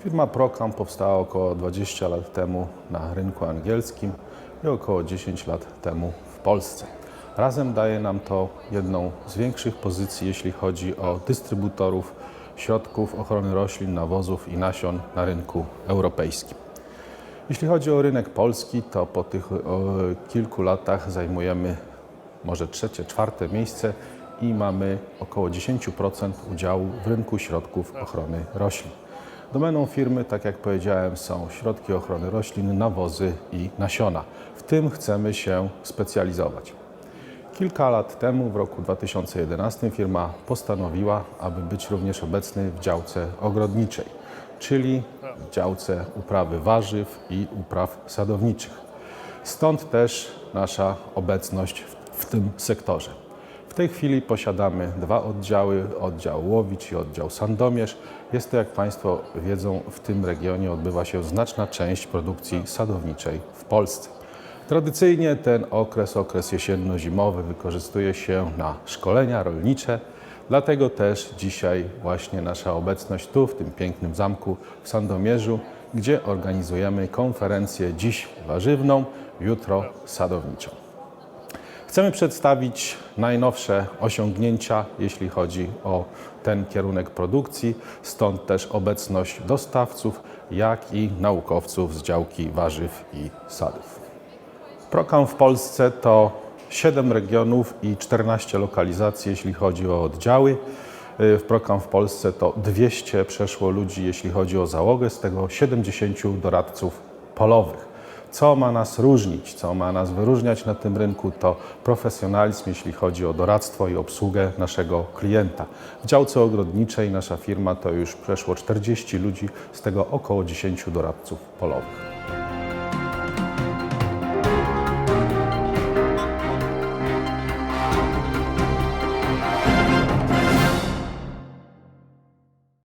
Firma Procam powstała około 20 lat temu na rynku angielskim i około 10 lat temu w Polsce. Razem daje nam to jedną z większych pozycji, jeśli chodzi o dystrybutorów środków ochrony roślin, nawozów i nasion na rynku europejskim. Jeśli chodzi o rynek polski, to po tych kilku latach zajmujemy może trzecie, czwarte miejsce i mamy około 10% udziału w rynku środków ochrony roślin. Domeną firmy, tak jak powiedziałem, są środki ochrony roślin, nawozy i nasiona. W tym chcemy się specjalizować. Kilka lat temu, w roku 2011, firma postanowiła, aby być również obecny w działce ogrodniczej, czyli w działce uprawy warzyw i upraw sadowniczych. Stąd też nasza obecność w, tym sektorze. Tej chwili posiadamy dwa oddziały, oddział Łowicz i oddział Sandomierz. Jest to, jak Państwo wiedzą, w tym regionie odbywa się znaczna część produkcji sadowniczej w Polsce. Tradycyjnie ten okres, okres jesienno-zimowy wykorzystuje się na szkolenia rolnicze, dlatego też dzisiaj właśnie nasza obecność tu, w tym pięknym zamku w Sandomierzu, gdzie organizujemy konferencję dziś warzywną, jutro sadowniczą. Chcemy przedstawić najnowsze osiągnięcia, jeśli chodzi o ten kierunek produkcji, stąd też obecność dostawców, jak i naukowców z działki warzyw i sadów. Program w Polsce to 7 regionów i 14 lokalizacji, jeśli chodzi o oddziały. W program w Polsce to 200 przeszło ludzi, jeśli chodzi o załogę, z tego 70 doradców polowych. Co ma nas różnić, co ma nas wyróżniać na tym rynku, to profesjonalizm, jeśli chodzi o doradztwo i obsługę naszego klienta. W działce ogrodniczej nasza firma to już przeszło 40 ludzi, z tego około 10 doradców polowych.